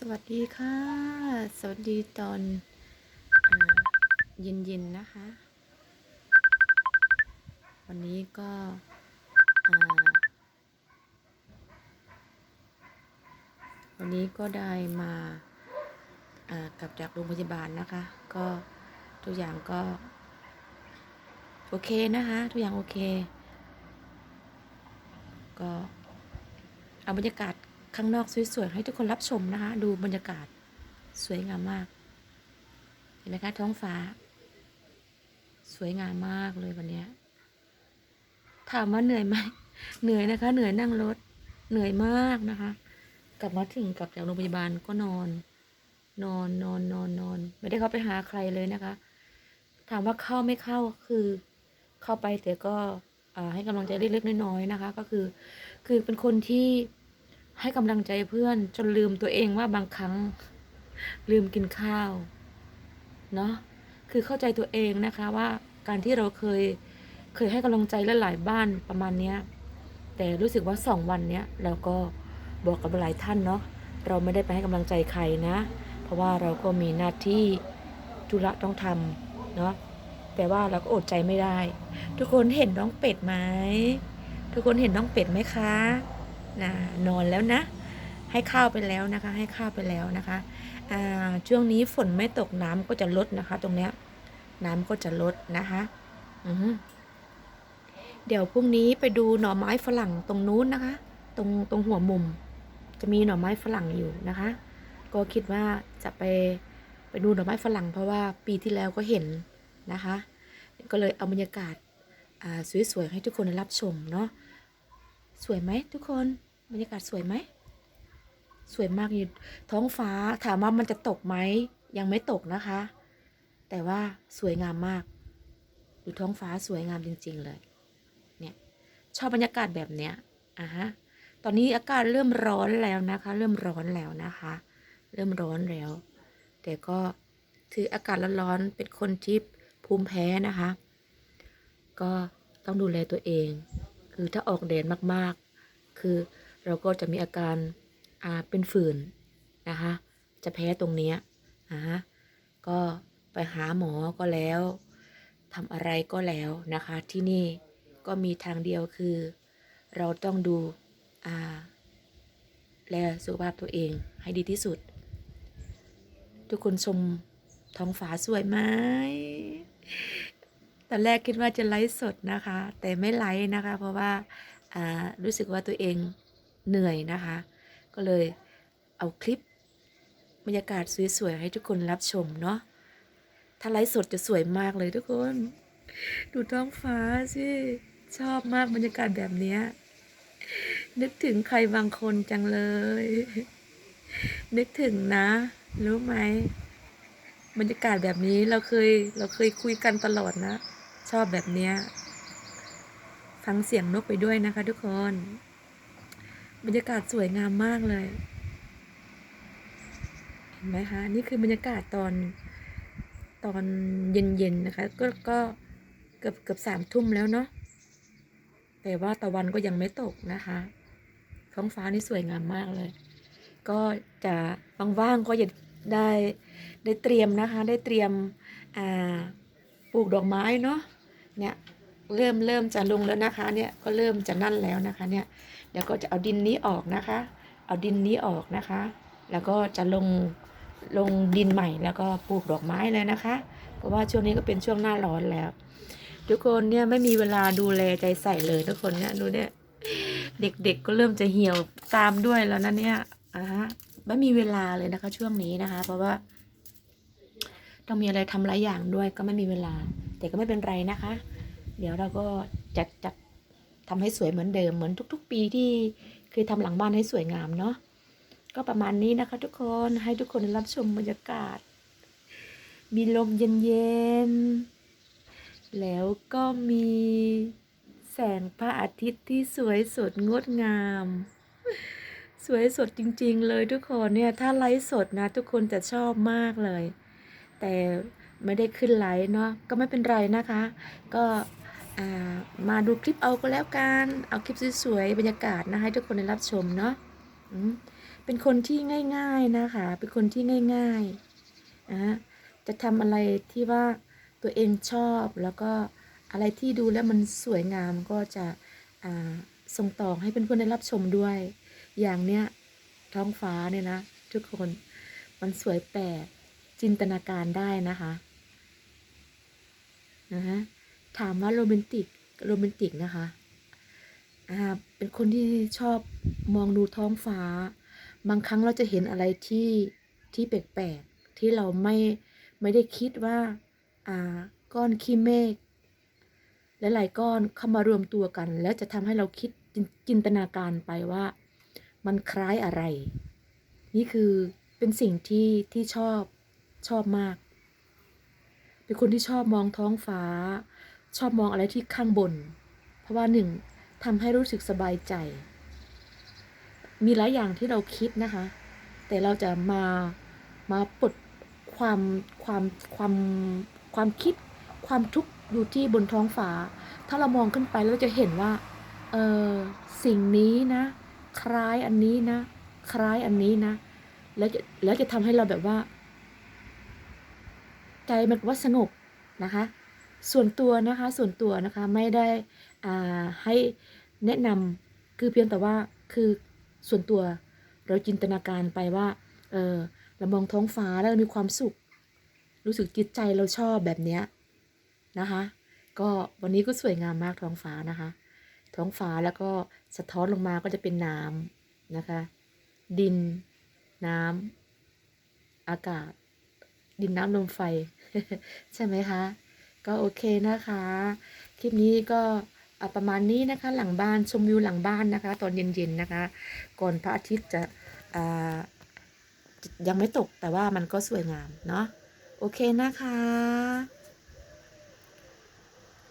สวัสดีค่ะ สวัสดีตอนเย็นๆนะคะ วันนี้ก็วันนี้ก็ได้มาากลับจากโรงพยาบาลนะคะ ก็ทุกอย่างก็ โอเคนะคะ ทุกอย่างโอเค ก็เอาบรรยากาศ ข้างนอกสวยๆให้ทุกคนรับชมนะคะ ดูบรรยากาศสวยงามมาก เห็นไหมคะท้องฟ้า สวยงามมากเลยวันนี้ถามว่าเหนื่อยไหมเหนื่อยนะคะ เหนื่อยนั่งรถ เหนื่อยมากนะคะ กลับมาถึงกลับจากโรงพยาบาลก็นอน นอนนอนนอนนอนไม่ได้เข้าไปหาใครเลยนะคะ ถามว่าเข้าไม่เข้าคือเข้าไปแต่ก็ให้กำลังใจเล็กๆน้อยๆนะคะ ก็คือ คือเป็นคนที่ ให้กำลังใจเพื่อน จนลืมตัวเองว่าบางครั้ง ลืมกินข้าวเนาะคือเข้าใจตัวเองนะคะว่าการที่เราเคยเคยให้กำลังใจหลายบ้านประมาณเนี้ยแต่รู้สึกว่าสองวันเนี้ยเราก็บอกกับหลายท่านเนาะเราไม่ได้ไปให้กำลังใจใครนะ เพราะว่าเราก็มีหน้าที่ธุระต้องทำเนาะแต่ว่าเราก็อดใจไม่ได้ ทุกคนเห็นน้องเป็ดไหมทุกคนเห็นน้องเป็ดไหมคะ นะนอนแล้วนะ ให้ข้าวไปแล้วนะคะ ให้ข้าวไปแล้วนะคะช่วงนี้ฝนไม่ตกน้ำก็จะลดนะคะ ตรงเนี้ยน้ำก็จะลดนะคะอืเดี๋ยวพรุ่งนี้ไปดูหน่อไม้ฝรั่งตรงนู้นนะคะ ตรงตรงหัวมุม จะมีหน่อไม้ฝรั่งอยู่นะคะ ก็คิดว่าจะไปไปดูหน่อไม้ฝรั่งเพราะว่าปีที่แล้วก็เห็นนะคะ ก็เลยเอาบรรยากาศสวยๆให้ทุกคนได้รับชมเนาะ สวยไหมทุกคนบรรยากาศสวยไหม สวยมากอยู่ท้องฟ้าถามว่ามันจะตกไหม ยังไม่ตกนะคะ แต่ว่าสวยงามมากดูท้องฟ้าสวยงามจริง ๆ เลย เนี่ยชอบบรรยากาศแบบเนี้ยอะฮะตอนนี้อากาศเริ่มร้อนแล้วนะคะ เริ่มร้อนแล้วนะคะ เริ่มร้อนแล้ว แต่ก็ถืออากาศร้อนๆเป็นคนที่ภูมิแพ้นะคะ ก็ต้องดูแลตัวเอง คือถ้าออกแดดมากๆ คือเราก็จะมีอาการอ่าเป็นผื่นนะคะจะแพ้ตรงเนี้ยอ่าฮะก็ไปหาหมอก็แล้วทำอะไรก็แล้วนะคะ ที่นี่ก็มีทางเดียวคือ เราต้องดูอ่าแลสุขภาพตัวเองให้ดีที่สุด ทุกคนชมท้องฟ้าสวยไหม อนแรกคิดว่าจะไลฟ์สดนะคะ แต่ไม่ไลฟ์นะคะ เพราะว่ารู้สึกว่าตัวเองเหนื่อยนะคะ ก็เลยเอาคลิปบรรยากาศสวยๆให้ทุกคนรับชมเนาะถ้าไลฟ์สดจะสวยมากเลยทุกคน ดูท้องฟ้าสิชอบมากบรรยากาศแบบเนี้ยนึกถึงใครบางคนจังเลย นึกถึงนะ รู้ไหมบรรยากาศแบบนี้เราเคยเราเคยคุยกันตลอดนะ ชอบแบบเนี้ยฟังเสียงนกไปด้วยนะคะทุกคน บรรยากาศสวยงามมากเลย เห็นไหมคะ นี่คือบรรยากาศตอนตอนเย็นๆนะคะ ก็ก็เกือบเกือบสามทุ่มแล้วเนาะแต่ว่าตะวันก็ยังไม่ตกนะคะ ท้องฟ้านี่สวยงามมากเลย ก็จะว่างๆก็จะได้ได้เตรียมนะคะ ได้เตรียมปลูกดอกไม้เนาะ เนี่ยเริ่มเริ่มจะลงแล้วนะคะเนี่ยก็เริ่มจะนั่นแล้วนะคะเนี่ยเดี๋ยวก็จะเอาดินนี้ออกนะคะ เอาดินนี้ออกนะคะ แล้วก็จะลงลงดินใหม่แล้วก็ปลูกดอกไม้เลยนะคะ เพราะว่าช่วงนี้ก็เป็นช่วงหน้าร้อนแล้ว ทุกคนเนี่ยไม่มีเวลาดูแลใจใส่เลยทุกคนเนี่ยดูเนี่ยเด็กๆก็เริ่มจะเหี่ยวตามด้วยแล้วนะเนี่ยอะฮะไม่มีเวลาเลยนะคะช่วงนี้นะคะ เพราะว่า ต้องมีอะไรทำหลายอย่างด้วยก็ไม่มีเวลา แต่ก็ไม่เป็นไรนะคะ เดี๋ยวเราก็จะจะทำให้สวยเหมือนเดิมเหมือนทุก ๆ ปีที่เคยทำหลังบ้านให้สวยงามเนาะก็ประมาณนี้นะคะ ทุกคนให้ทุกคนได้รับชมบรรยากาศ มีลมเย็นๆ แล้วก็มีแสงพระอาทิตย์ที่สวยสดงดงาม สวยสดจริงๆเลยทุกคนเนี่ย ถ้าไลฟ์สดนะ ทุกคนจะชอบมากเลย แต่ไม่ได้ขึ้นไลฟ์เนาะก็ไม่เป็นไรนะคะ ก็มาดูคลิปเอาก็แล้วกันเอาคลิปสวยๆบรรยากาศนะให้ทุกคนได้รับชมเนาะเป็นคนที่ง่าย ๆนะคะ เป็นคนที่ง่ายๆนะจะทำอะไรที่ว่าตัวเองชอบแล้วก็อะไรที่ดูแล้วมันสวยงามก็จะส่งต่อให้เพื่อนๆได้รับชมด้วย อย่างเนี้ยท้องฟ้าเนี่ยนะ ทุกคนมันสวยแปลก จินตนาการได้นะคะนะฮะถามว่าโรแมนติกโรแมนติกนะคะอ่าเป็นคนที่ชอบมองดูท้องฟ้า บางครั้งเราจะเห็นอะไรที่ที่แปลกๆที่เราไม่ไม่ได้คิดว่าอ่าก้อนขี้เมฆหลายๆก้อนเข้ามารวมตัวกัน แล้วจะทำให้เราคิดจจินตนาการไปว่ามันคล้ายอะไร นี่คือเป็นสิ่งที่ที่ชอบ ชอบมาก เป็นคนที่ชอบมองท้องฟ้า ชอบมองอะไรที่ข้างบน เพราะว่าหนึ่งทำให้รู้สึกสบายใจ มีหลายอย่างที่เราคิดนะคะ แต่เราจะมามาปลดความความความความคิดความทุกข์อยู่ที่บนท้องฟ้า ถ้าเรามองขึ้นไปเราจะเห็นว่า เออสิ่งนี้นะ คล้ายอันนี้นะ คล้ายอันนี้นะ แล้วจะแล้วจะทำให้เราแบบว่า ใจมันว่าสงบนะคะ ส่วนตัวนะคะส่วนตัวนะคะไม่ได้อ่าให้แนะนำคือเพียงแต่ว่าคือส่วนตัวเราจินตนาการไปว่าเออเรามองท้องฟ้าแล้วมีความสุข รู้สึกจิตใจเราชอบแบบเนี้ยนะคะ ก็วันนี้ก็สวยงามมากท้องฟ้านะคะ ท้องฟ้าแล้วก็สะท้อนลงมาก็จะเป็นน้ำนะคะ ดินน้ำอากาศ ดินน้ำลมไฟ ใช่ไหมคะ ก็โอเคนะคะ คลิปนี้ก็ประมาณนี้นะคะ หลังบ้านชมวิวหลังบ้านนะคะ ตอนเย็นๆนะคะ ก่อนพระอาทิตย์จะยังไม่ตกแต่ว่ามันก็สวยงามเนาะโอเคนะคะ